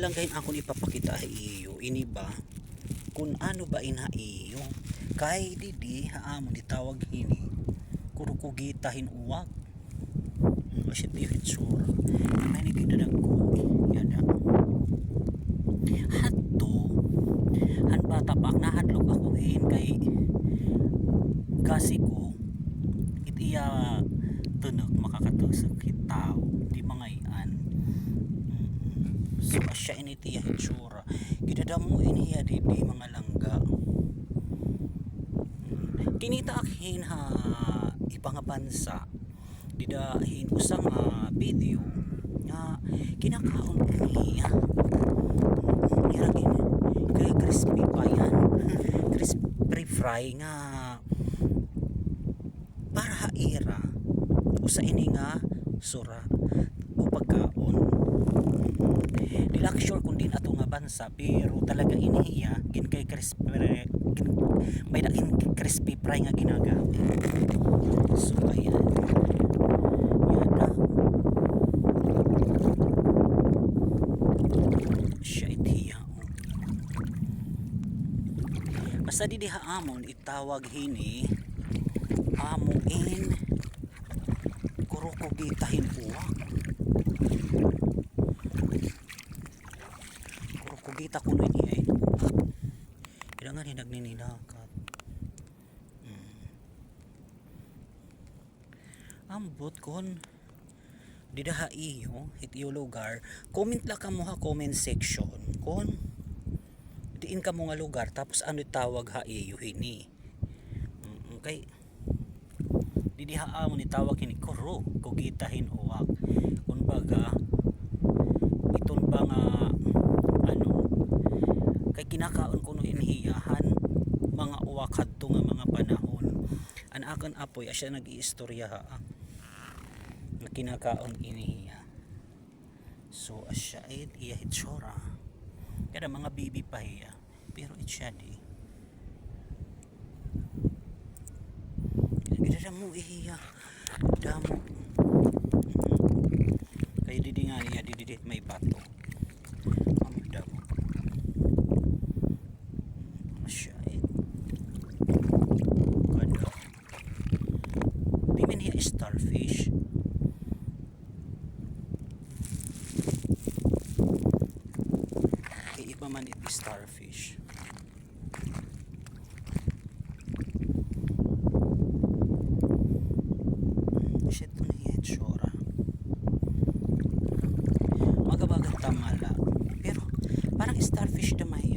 lang kayo akong ipapakita sa iyo ini ba kung ano ba ina iyo? Kay didi haamon itawag hini. Kurukugitahin uwag. Kasi di hitsura may nagkidadag ko. Yan na. Hato han bata pa nahadlok ako hin kay kasi ko itiya so asya ini tiya hitsura gidadamo ini ya di, di mga langga. Kinita akhin ha ibang bansa. Didahin usang ah, video nga kinakaon niya. Niragin kay crispy pa yan. Crispy fry nga. Para haira usa ini nga sura. O pagkaon sure kung din ato nga bansa pero talaga inihiya gin kay crispy gin, may dakin crispy fry nga ginagamit so ayan. Yan na siya diha amon itawag hini kurukugita ko nun niya eh. Kailangan hinagninilakat hmm. ambot kon. Di daha iyo hit iyo lugar. Comment la ka mo ha comment section. Kon. Diin ka mo nga lugar tapos ano tawag ha iyo hini mm, kay di diha amo ni tawag hini kuro kugitahin uwak kun baga iton ba nga ano kay kinakaon ko no inhiyahan mga uwak hadto nga mga panahon. An akan apoy asya nag-iistorya ha. Na kinakaon inihiya. So asya ay iya hitsura. Kada mga bibi pa hiya pero itsa di. Gidada mo iya damo. Kay didi nga niya dididit may bato ang damo asya ay kada di man hiya starfish kay iba man it starfish. Shit to niya itsura magabagang tamala pero parang starfish na mahiya